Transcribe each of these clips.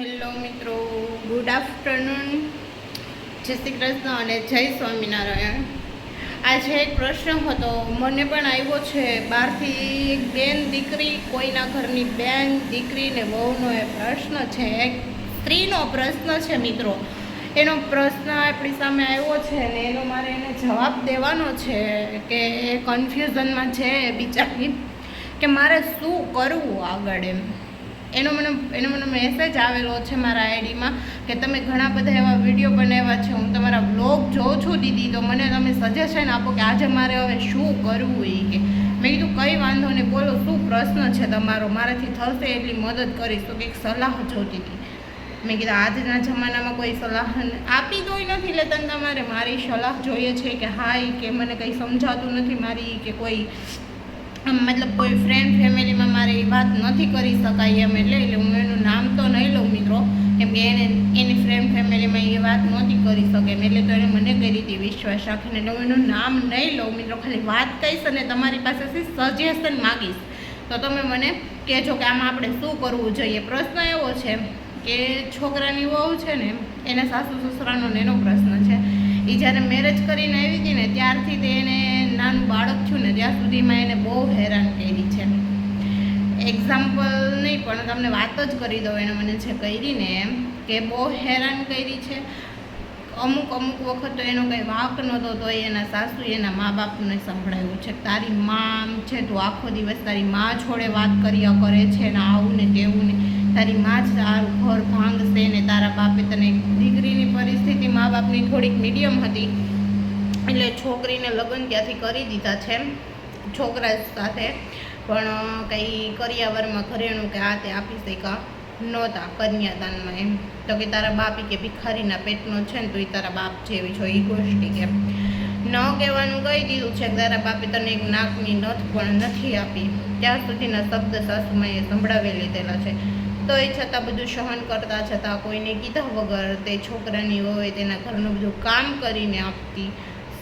Hello મિત્રો, good afternoon. જય શ્રી કૃષ્ણ અને જય સ્વામિનારાયણ. આજે એક પ્રશ્ન હતો, મને પણ આવ્યો છે, બહારથી બેન દીકરી, કોઈના ઘરની બેન દીકરી ને વહુનો એ પ્રશ્ન છે. એક સ્ત્રીનો પ્રશ્ન છે મિત્રો. એનો પ્રશ્ન આપણી સામે આવ્યો છે ને એનો મારે એને જવાબ દેવાનો છે કે એ કન્ફ્યુઝનમાં છે બિચારી, કે મારે શું કરવું આગળ એમ. એનો મને એનો મને મેસેજ આવેલો છે મારા આઈડીમાં કે તમે ઘણા બધા એવા વીડિયો બનાવ્યા છે. હું તમારા બ્લોગ જોઉં છું દીદી, તો મને તમે સજેશન આપો કે આજે મારે હવે શું કરવું એ કે. મેં કીધું, કંઈ વાંધો નહીં, બોલો, શું પ્રશ્ન છે તમારો? મારાથી થશે એટલી મદદ કરીશ. તો કંઈક સલાહ જોતી હતી મેં કીધું, આજના જમાનામાં કોઈ સલાહ આપી દોય નથી લેતા તમારે. મારી સલાહ જોઈએ છે કે હા કે, મને કંઈ સમજાતું નથી મારી કે કોઈ મતલબ કોઈ ફ્રેન્ડ ફેમિલીમાં મારે એ વાત નથી કરી શકાય એમ એટલે એટલે હું એનું નામ તો નહીં લઉં મિત્રો. કેમ કે એને, એની ફ્રેન્ડ ફેમિલીમાં એ વાત નહોતી કરી શકે એમ એટલે તો એને મને કરી હતી વિશ્વાસ રાખીને એટલે હું એનું નામ નહીં લઉં મિત્રો. ખાલી વાત કહીશ અને તમારી પાસેથી સજેશન માગીશ. તો તમે મને કહેજો કે આમાં આપણે શું કરવું જોઈએ. પ્રશ્ન એવો છે કે છોકરાની વહુ છે ને, એને સાસુ, સસરાનો એનો પ્રશ્ન છે. એ જ્યારે મેરેજ કરીને આવી હતી ને, ત્યારથી તે એને નાનું બાળક છું ને ત્યાં સુધીમાં એને બહુ હેરાન કરી છે. એક્ઝામ્પલ નહીં, પણ તમને વાત જ કરી દઉં એને મને જે કરી ને એમ કે બહુ હેરાન કરી છે. અમુક અમુક વખત તો એનો કંઈ વાંક નહોતો, તો એના સાસુ એના મા બાપને સંભળાવ્યું છે. તારી મા છે, તું આખો દિવસ તારી મા જોડે વાત કર્યા કરે છે ને આવું ને તેવું ને. તારી મા જ તારું ઘર ભાંગશે ને તારા બાપે તને દીકરીની પરિસ્થિતિ મા બાપની થોડીક મીડિયમ હતી. એટલે છોકરીને લગ્ન ત્યાંથી કરી દીધા છે છોકરા સાથે. પણ કંઈ કરિયાવરમાં ઘરેણું કે આ તે આપી શકા નહોતા કન્યાદાનમાં એમ. તો કે તારા બાપી કે ભિખારીના પેટનો છે ને, તો એ તારા બાપ જેવી છો એ ગોષ્ઠી કે ન કહેવાનું કહી દીધું છે કે તારા બાપે તને એક નાકની નથ પણ નથી આપી. ત્યાં સુધીના શબ્દ સાસુમાએ સંભળાવી લીધેલા છે. તો એ છતાં બધું સહન કરતા છતાં કોઈને કીધા વગર તે છોકરાની હોય તેના ઘરનું બધું કામ કરીને આપતી.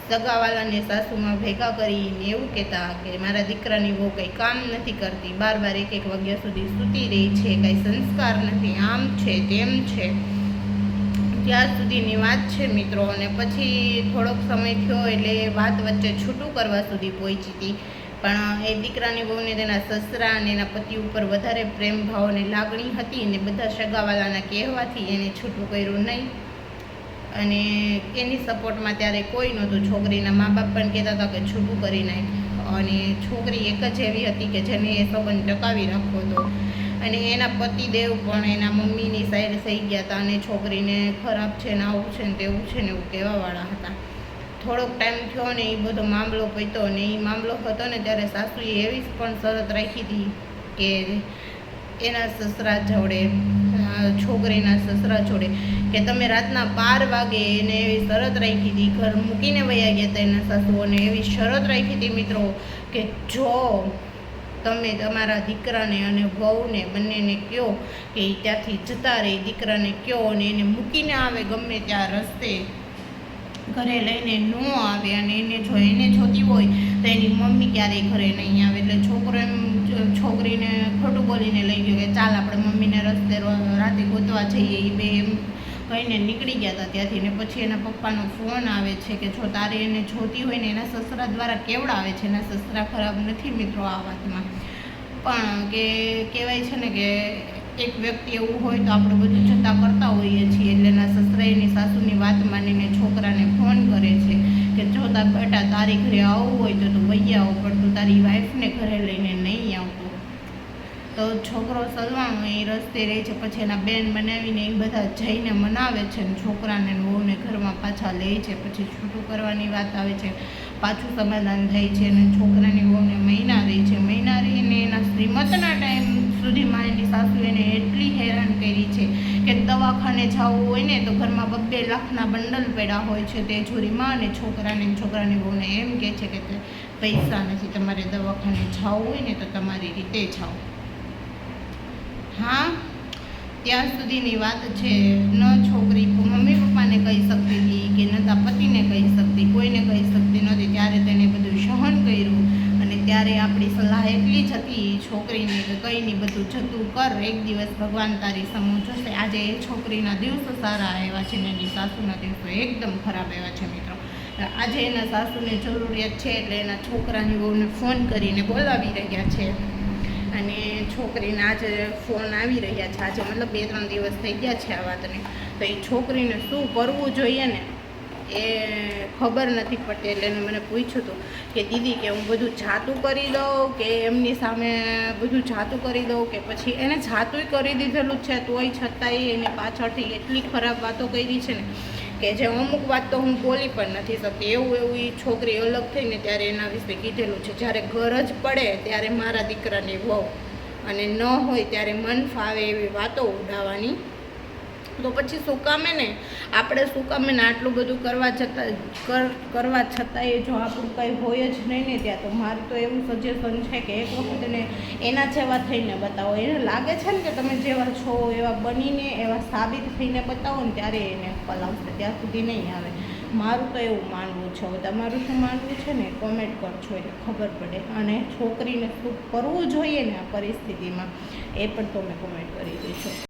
સગાવાલાને સાસુમાં ભેગા કરીને એવું કહેતા કે મારા દીકરાની બહુ કંઈ કામ નથી કરતી બાર બાર એક એક વાગ્યા સુધી સૂતી રહી છે, કંઈ સંસ્કાર નથી, આમ છે, તેમ છે. ત્યાં સુધીની વાત છે મિત્રો, અને પછી થોડોક સમય થયો એટલે વાત વચ્ચે છૂટું કરવા સુધી પહોંચી હતી. પણ એ દીકરાની બહુને તેના સસરા અને એના પતિ ઉપર વધારે પ્રેમ, ભાવ અને લાગણી હતી અને બધા સગાવાલાના કહેવાથી એને છૂટું કર્યું નહીં. અને એની સપોર્ટમાં ત્યારે કોઈ નહોતું. છોકરીના મા બાપ પણ કહેતા હતા કે છૂટું કરી નાખ. અને છોકરી એક જ એવી હતી કે જેને એ સંબંધ ટકાવી રાખવો હતો. અને એના પતિદેવ પણ એના મમ્મીની સાઈડ થઈ ગયા હતા અને છોકરીને ખરાબ છે ને આવું છે ને તેવું છે ને એવું કહેવાવાળા હતા. થોડોક ટાઈમ થયો ને એ બધો મામલો પત્યો ને એ મામલો હતો ને ત્યારે સાસુએ એવી પણ શરત રાખી હતી કે એના સસરા જોડે છોકરીના સસરા જોડે કે તમે રાતના બાર વાગે એને એવી શરત રાખી હતી, ઘર મૂકીને વયા ગયા હતા એના સાસુઓને એવી શરત રાખી હતી મિત્રો કે જો તમે તમારા દીકરાને અને વહુને બંનેને કહો કે ત્યાંથી જતા રહે, દીકરાને કહો અને એને મૂકીને આવે ગમે ત્યાં રસ્તે ઘરે લઈને ન આવે અને એને જો એને જોતી હોય તો એની મમ્મી ક્યારેય ઘરે નહીં આવે. એટલે છોકરો એમ છોકરીને ખોટું બોલીને લઈ ગયો કે ચાલ આપણે મમ્મીને રસ્તે રાતે ગોતવા જઈએ. એ બે એમ કહીને નીકળી ગયા હતા ત્યાંથી ને પછી એના પપ્પાનો ફોન આવે છે કે જો તારે એને જોતી હોય ને એના સસરા દ્વારા કેવડાવે છે? એના સસરા ખરાબ નથી મિત્રો આ વાતમાં. પણ કે કહેવાય છે ને કે એક વ્યક્તિ એવું હોય તો આપણે બધું જતા કરતા હોઈએ છીએ. એટલે એના સસરા સાસુની વાત માનીને છોકરાને ફોન કરે છે કે જો તાર બેટા તારી ઘરે આવવું હોય તો તું વૈયા આવો, પણ તું તારી વાઈફને ઘરે લઈને નહીં આવતો. તો છોકરો સલવાનો એ રસ્તે રહે છે, પછી એના બેન બનાવીને એ બધા જઈને મનાવે છે ને છોકરાને વહુને ઘરમાં પાછા લે છે, પછી છૂટું કરવાની વાત આવે છે, પાછું સમાધાન થાય છે અને છોકરાની વહુને મહિના રહે છે, મહિના રહીને એના શ્રીમતના ટાઈમ સુધીમાં એની સાસુ એને એટલી હેરાન કરી છે કે દવાખાને જવું હોય ને તો ઘરમાં બબ્બે લાખના બંડલ પડ્યા હોય છે તે જોરીમાં અને છોકરાને છોકરાની વહુને એમ કહે છે કે પૈસા નથી, તમારે દવાખાને જવું હોય ને તો તમારી રીતે જાઓ. હા, ત્યાં સુધીની વાત છે. ન છોકરી મમ્મી પપ્પાને કહી શકતી હતી કે ન તા પતિને કહી શકતી, કોઈને કહી શકતી નહોતી. ત્યારે તેને બધું સહન કર્યું અને ત્યારે આપણી સલાહ એટલી જ હતી છોકરીને કે કંઈ બધું જતું કર. એક દિવસ ભગવાન તારી સમૂહ જોશે. આજે એ છોકરીના દિવસો સારા આવ્યા છે ને એની સાસુના દિવસો એકદમ ખરાબ આવ્યા છે મિત્રો. આજે એના સાસુને જરૂરિયાત છે એટલે એના છોકરાની બહુને ફોન કરીને બોલાવી રહ્યા છે. અને છોકરીને આજે ફોન આવી રહ્યા છે. આજે મતલબ બે ત્રણ દિવસ થઈ ગયા છે આ વાતને. તો એ છોકરીને શું કરવું જોઈએ ને એ ખબર નથી પડતી એટલે એને મને પૂછ્યું હતું કે દીદી કે હું બધું જાતું કરી દઉં કે એમની સામે બધું જાતું કરી દઉં કે પછી એને જાતુંય કરી દીધેલું છે. તોય છતાંય એને પાછળથી એટલી ખરાબ વાતો કરી છે ને કે જે અમુક વાત તો હું બોલી પણ નથી શકતી. એવું એવું એ છોકરી અલગ થઈને ત્યારે એના વિશે કીધેલું છે. જ્યારે ગરજ પડે ત્યારે મારા દીકરાની વહુ. અને ન હોય ત્યારે મન ફાવે એવી વાતો ઉડાવવાની તો પછી શું કામે ને? આપણે શું કામે ને? આટલું બધું કરવા છતાં કર, કરવા છતાંય જો આપણું કંઈ હોય જ નહીં ને ત્યાં, તો મારું તો એવું સજેશન છે કે એક વખત એને એના જેવા થઈને બતાવો. એને લાગે છે ને કે તમે જેવા છો, એવા બનીને, એવા સાબિત થઈને બતાવો ને, ત્યારે એને પલાવશે ત્યાં સુધી નહીં આવે. મારું તો એવું માનવું છે. તમારું શું માનવું છે ને? કોમેન્ટ કરજો, એટલે ખબર પડે. અને છોકરીને શું કરવું જોઈએ ને આ પરિસ્થિતિમાં, એ પણ તમે કોમેન્ટ કરી દેશો